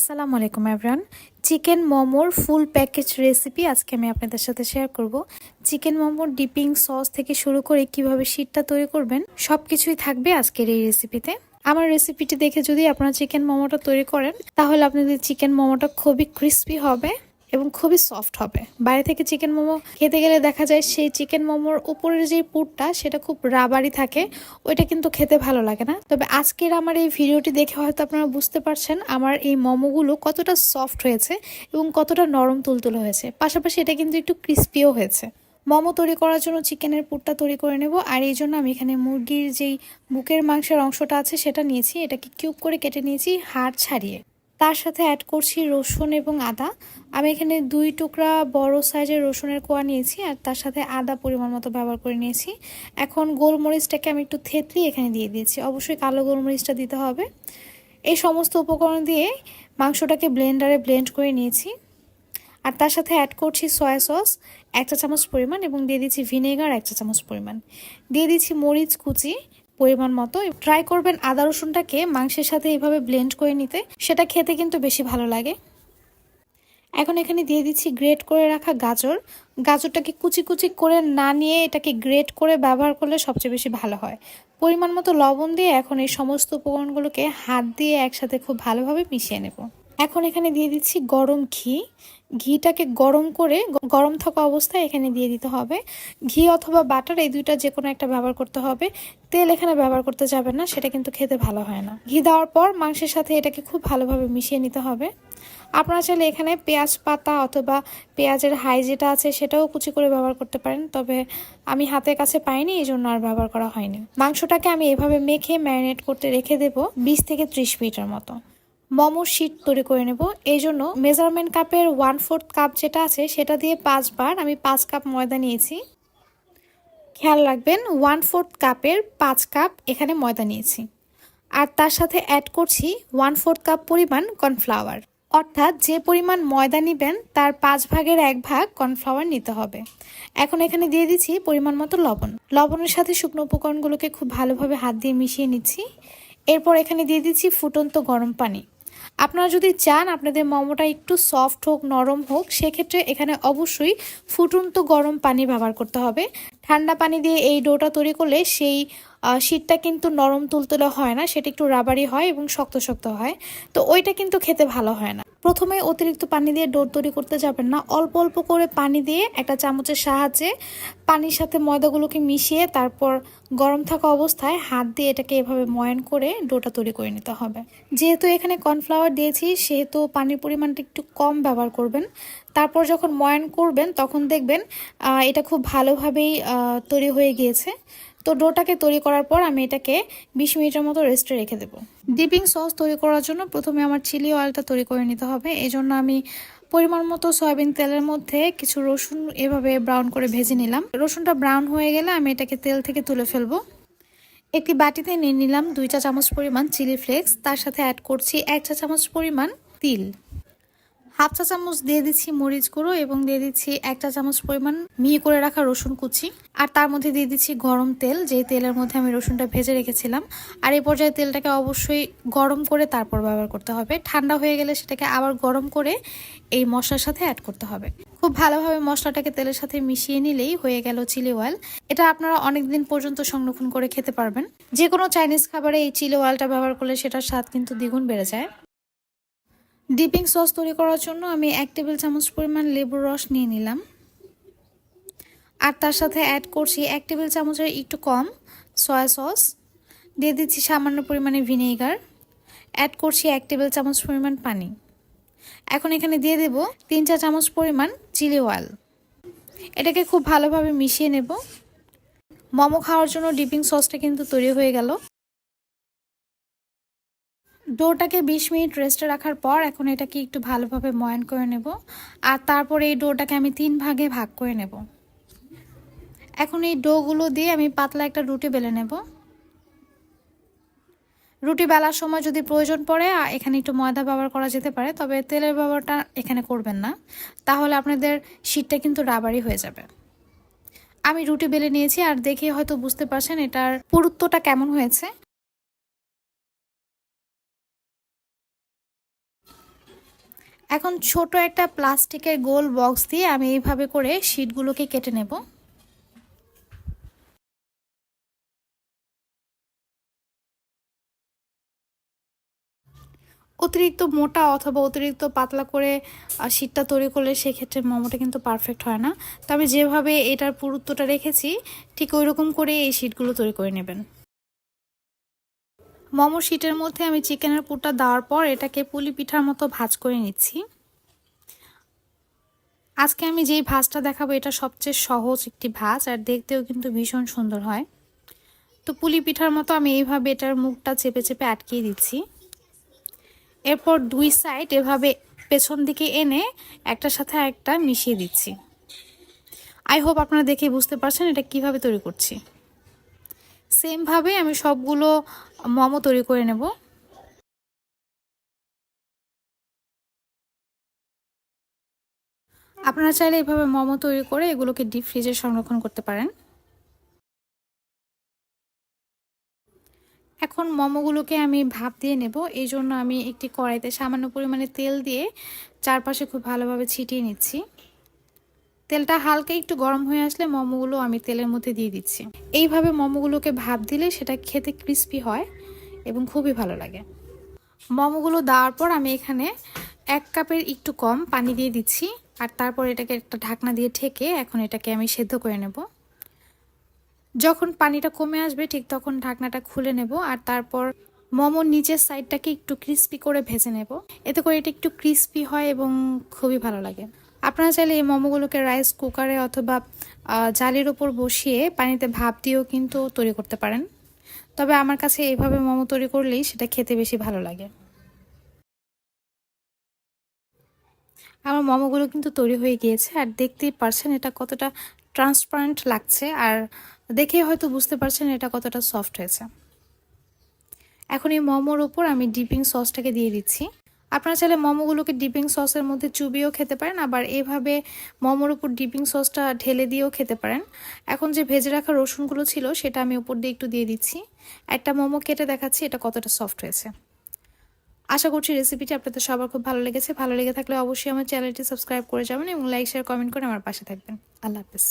আসসালামু আলাইকুম everyone chicken মোমোর ফুল প্যাকেজ রেসিপি আজকে আমি আপনাদের সাথে শেয়ার করব। চিকেন মোমোর ডিপিং সস থেকে শুরু করে কীভাবে শীটটা তৈরি করবেন সব কিছুই থাকবে আজকের এই রেসিপিতে আমার রেসিপিটি দেখে যদি আপনারা চিকেন মোমোটা তৈরি করেন, তাহলে আপনাদের চিকেন মোমোটা খুবই ক্রিস্পি হবে। এবং খুবই সফট হবে। বাইরে থেকে চিকেন মোমো খেতে গেলে দেখা যায় সেই চিকেন মোমোর উপরের যে পুরটা, সেটা খুব রাবারি থাকে। ওইটা কিন্তু খেতে ভালো লাগে না। তবে আজকের আমার এই ভিডিওটি দেখে হয়তো আপনারা বুঝতে পারছেন আমার এই মোমোগুলো কতটা সফট হয়েছে এবং কতটা নরম তুলতুলে হয়েছে। পাশাপাশি এটা কিন্তু একটু ক্রিস্পিও হয়েছে। মোমো তৈরি করার জন্য চিকেনের পুরটা তৈরি করে নেব। আর এই জন্য আমি এখানে মুরগির যেই বুকের মাংসের অংশটা আছে, সেটা নিয়েছি। এটাকে কিউব করে কেটে নিয়েছি, হাড় ছাড়িয়ে। তার সাথে অ্যাড করছি রসুন এবং আদা। আমি এখানে দুই টুকরা বড় সাইজের রসুনের কোয়া নিয়েছি আর তার সাথে আদা পরিমাণ মতো ব্যবহার করে নিয়েছি। এখন গোলমরিচটাকে আমি একটু থেতলি এখানে দিয়ে দিয়েছি। অবশ্যই কালো গোলমরিচটা দিতে হবে। এই সমস্ত উপকরণ দিয়ে মাংসটাকে ব্লেন্ডারে ব্লেন্ড করে নিয়েছি। আর তার সাথে অ্যাড করছি সয়া সস এক চা চামচ পরিমাণ এবং দিয়ে দিচ্ছি ভিনেগার এক চা চামচ পরিমাণ। দিয়ে দিচ্ছি মরিচ কুচি পরিমাণ মতো। ট্রাই করবেন আদা রসুনটাকে মাংসের সাথে এইভাবে ব্লেন্ড করে নিতে। সেটা খেতে কিন্তু বেশি ভালো লাগে। এখন এখানে দিয়ে দিচ্ছি গ্রেট করে রাখা গাজর। গাজরটাকে কুচি কুচি করে না নিয়ে এটাকে গ্রেট করে ব্যবহার করলে সবচেয়ে বেশি ভালো হয়। পরিমাণ মতো লবণ দিয়ে এখন এই সমস্ত উপকরণগুলোকে হাত দিয়ে একসাথে খুব ভালোভাবে মিশিয়ে নেব। এখন এখানে দিয়ে দিচ্ছি গরম ঘি। ঘিটাকে গরম করে গরম থাকা অবস্থায় এখানে দিয়ে দিতে হবে। ঘি অথবা বাটার এই দুইটা যে কোনো একটা ব্যবহার করতে হবে। তেল এখানে ব্যবহার করতে যাবেন না, সেটা কিন্তু খেতে ভালো হয় না। ঘি দেওয়ার পর মাংসের সাথে এটাকে খুব ভালোভাবে মিশিয়ে নিতে হবে। আপনারা চাইলে এখানে পেঁয়াজ পাতা অথবা পেঁয়াজের হাই যেটা আছে সেটাও কুচি করে ব্যবহার করতে পারেন। তবে আমি হাতের কাছে পাইনি এই জন্য আর ব্যবহার করা হয়নি। মাংসটাকে আমি এভাবে মেখে ম্যারিনেট করতে রেখে দেব বিশ থেকে ত্রিশ মিনিটের মতো। মোমোর শিট তৈরি করে নেব। এই জন্য মেজারমেন্ট কাপের ওয়ান ফোর্থ কাপ যেটা আছে, সেটা দিয়ে পাঁচবার আমি পাঁচ কাপ ময়দা নিয়েছি। খেয়াল রাখবেন ওয়ান ফোর্থ কাপের পাঁচ কাপ এখানে ময়দা নিয়েছি। আর তার সাথে অ্যাড করছি ওয়ান ফোর্থ কাপ পরিমাণ কর্নফ্লাওয়ার। অর্থাৎ যে পরিমাণ ময়দা নেবেন, তার পাঁচ ভাগের এক ভাগ কর্নফ্লাওয়ার নিতে হবে। এখন এখানে দিয়ে দিচ্ছি পরিমাণ মতো লবণ। লবণের সাথে শুকনো উপকরণগুলোকে খুব ভালোভাবে হাত দিয়ে মিশিয়ে নিচ্ছি। এরপর এখানে দিয়ে দিচ্ছি ফুটন্ত গরম পানি। আপনারা যদি চান আপনাদের মোমোটা একটু সফট হোক, নরম হোক, সেক্ষেত্রে এখানে অবশ্যই ফুটন্ত গরম পানি ব্যবহার করতে হবে। ঠান্ডা পানি দিয়ে এই ডোটা তৈরি করলে সেই শীতটা কিন্তু নরম তুলতুলে হয় না, সেটা একটু রাবারি হয় এবং শক্ত শক্ত হয়। তো ওইটা কিন্তু খেতে ভালো হয় না। প্রথমে অতিরিক্ত পানি দিয়ে ডোর তৈরি করতে যাবেন না, অল্প অল্প করে পানি দিয়ে একটা চামচের সাহায্যে পানির সাথে ময়দাগুলোকে মিশিয়ে তারপর গরম থাকা অবস্থায় হাত দিয়ে এটাকে এভাবে ময়ন করে ডোটা তৈরি করে নিতে হবে। যেহেতু এখানে কর্নফ্লাওয়ার দিয়েছি, সেহেতু পানির পরিমাণটা একটু কম ব্যবহার করবেন। তারপর যখন ময়ন করবেন, তখন দেখবেন এটা খুব ভালোভাবেই তৈরি হয়ে গিয়েছে। তো ডোটাকে তৈরি করার পর আমি এটাকে বিশ মিনিটের মতো রেস্টে রেখে দেবো। ডিপিং সস তৈরি করার জন্য প্রথমে আমার চিলি অয়েলটা তৈরি করে নিতে হবে। এই জন্য আমি পরিমাণ মতো সয়াবিন তেলের মধ্যে কিছু রসুন এভাবে ব্রাউন করে ভেজে নিলাম। রসুনটা ব্রাউন হয়ে গেলে আমি এটাকে তেল থেকে তুলে ফেলব। একটি বাটিতে নিয়ে নিলাম দুই চা চামচ পরিমাণ চিলি ফ্লেক্স। তার সাথে অ্যাড করছি এক চা চামচ পরিমাণ তিল। হাফ চা চামচ দিয়ে দিচ্ছি মরিচ গুঁড়ো এবং দিয়ে দিচ্ছি এক চা চামচ পরিমাণ মিহি করে রাখা রসুন কুচি। আর তার মধ্যে দিয়ে দিচ্ছি গরম তেল যে তেলের মধ্যে আমি রসুনটা ভেজে রেখেছিলাম। আর এই পর্যায়ে তেলটাকে অবশ্যই গরম করে তারপর ব্যবহার করতে হবে। ঠান্ডা হয়ে গেলে সেটাকে আবার গরম করে এই মশলার সাথে অ্যাড করতে হবে। খুব ভালোভাবে মশলাটাকে তেলের সাথে মিশিয়ে নিলেই হয়ে গেল চিলি অয়েল এটা আপনারা অনেক দিন পর্যন্ত সংরক্ষণ করে খেতে পারবেন। যে কোনো চাইনিজ খাবারে এই চিলি অয়েলটা ব্যবহার করলে সেটার স্বাদ কিন্তু দ্বিগুণ বেড়ে যায়। ডিপিং সস তৈরি করার জন্য আমি এক টেবিল চামচ পরিমাণ লেবুর রস নিয়ে নিলাম। আর তার সাথে অ্যাড করছি এক টেবিল চামচের একটু কম সয়া সস দিয়ে দিচ্ছি সামান্য পরিমাণে ভিনেগার অ্যাড করছি এক টেবিল চামচ পরিমাণ পানি। এখন এখানে দিয়ে দেব তিন চা চামচ পরিমাণ চিলি অয়েল এটাকে খুব ভালোভাবে মিশিয়ে নেব। মোমো খাওয়ার জন্য ডিপিং সসটা কিন্তু তৈরি হয়ে গেল। ডোটাকে বিশ মিনিট রেস্টে রাখার পর এখন এটাকে একটু ভালোভাবে ময়ান করে নেব। আর তারপরে এই ডোটাকে আমি তিন ভাগে ভাগ করে নেব। এখন এই ডোগুলো দিয়ে আমি পাতলা একটা রুটি বেলে নেব। রুটি বেলার সময় যদি প্রয়োজন পড়ে এখানে একটু ময়দা ব্যবহার করা যেতে পারে, তবে তেলের ব্যবহারটা এখানে করবেন না। তাহলে আপনাদের শীতটা কিন্তু রাবারি হয়ে যাবে। আমি রুটি বেলে নিয়েছি, আর দেখে হয়তো বুঝতে পারছেন এটার পুরুত্বটা কেমন হয়েছে। এখন ছোট একটা প্লাস্টিকের গোল বক্স দিয়ে আমি এইভাবে করে শিটগুলোকে কেটে নেব। অতিরিক্ত মোটা অথবা অতিরিক্ত পাতলা করে শীতটা তৈরি করলে সেক্ষেত্রে মোমোটা কিন্তু পারফেক্ট হয় না। তো আমি যেভাবে এটার পুরুত্বটা রেখেছি, ঠিক ওই রকম করে এই শীটগুলো তৈরি করে নেবেন। মোমো শীটের মধ্যে আমি চিকেনের পুরটা দেওয়ার পর এটাকে পুলি পিঠার মতো ভাজ করে নিচ্ছি। আজকে আমি যেই ভাজটা দেখাবো, এটা সবচেয়ে সহজ একটি ভাজ আর দেখতেও কিন্তু ভীষণ সুন্দর হয়। তো পুলি পিঠার মতো আমি এইভাবে এটার মুখটা চেপে চেপে আটকিয়ে দিচ্ছি। এরপর দুই সাইড এভাবে পেছন দিকে এনে একটার সাথে একটা মিশিয়ে দিচ্ছি। আই হোপ আপনারা দেখে বুঝতে পারছেন এটা কীভাবে তৈরি করছি। সেমভাবে আমি সবগুলো মোমো তৈরি করে নেব। আপনারা চাইলে এভাবে মোমো তৈরি করে এগুলোকে ডিপ ফ্রিজে সংরক্ষণ করতে পারেন। এখন মোমোগুলোকে আমি ভাপ দিয়ে নেব। এই জন্য আমি একটি কড়াইতে সামান্য পরিমাণে তেল দিয়ে চারপাশে খুব ভালোভাবে ছিটিয়ে নিচ্ছি। তেলটা হালকা একটু গরম হয়ে আসলে মোমোগুলো আমি তেলের মধ্যে দিয়ে দিচ্ছি। এইভাবে মোমোগুলোকে ভাপ দিলে সেটা খেতে ক্রিস্পি হয় এবং খুবই ভালো লাগে। মোমোগুলো দেওয়ার পর আমি এখানে এক কাপের একটু কম পানি দিয়ে দিচ্ছি আর তারপর এটাকে একটা ঢাকনা দিয়ে ঠেকে এখন এটাকে আমি সেদ্ধ করে নেব। যখন পানিটা কমে আসবে ঠিক তখন ঢাকনাটা খুলে নেব আর তারপর মোমোর নিচের সাইডটাকে একটু ক্রিস্পি করে ভেজে নেব। এতে করে এটা একটু ক্রিস্পি হয় এবং খুবই ভালো লাগে। আপনারা চাইলে এই মোমোগুলোকে রাইস কুকারে অথবা জালের ওপর বসিয়ে পানিতে ভাপ দিয়েও কিন্তু তৈরি করতে পারেন। তবে আমার কাছে এইভাবে মোমো তৈরি করলেই সেটা খেতে বেশি ভালো লাগে। আমার মোমোগুলো কিন্তু তৈরি হয়ে গিয়েছে আর দেখতেই পারছেন এটা কতটা ট্রান্সপারেন্ট লাগছে আর দেখে হয়তো বুঝতে পারছেন এটা কতটা সফট হয়েছে। এখন এই মোমোর উপর আমি ডিপিং সসটাকে দিয়ে দিচ্ছি। আপনারা চাইলে মোমোগুলোকে ডিপিং সসের মধ্যে চুবিয়েও খেতে পারেন, আবার এভাবে মোমোর উপর ডিপিং সসটা ঢেলে দিয়েও খেতে পারেন। এখন যে ভেজে রাখা রসুনগুলো ছিল, সেটা আমি উপর দিয়ে একটু দিয়ে দিচ্ছি। একটা মোমো কেটে দেখাচ্ছি, এটা কতটা সফট হয়েছে। আশা করছি রেসিপিটি আপনাদের সবার খুব ভালো লেগেছে। ভালো লেগে থাকলে অবশ্যই আমার চ্যানেলটি সাবস্ক্রাইব করে যাবেন এবং লাইক শেয়ার কমেন্ট করে আমার পাশে থাকবেন। আল্লাহ হাফিজ।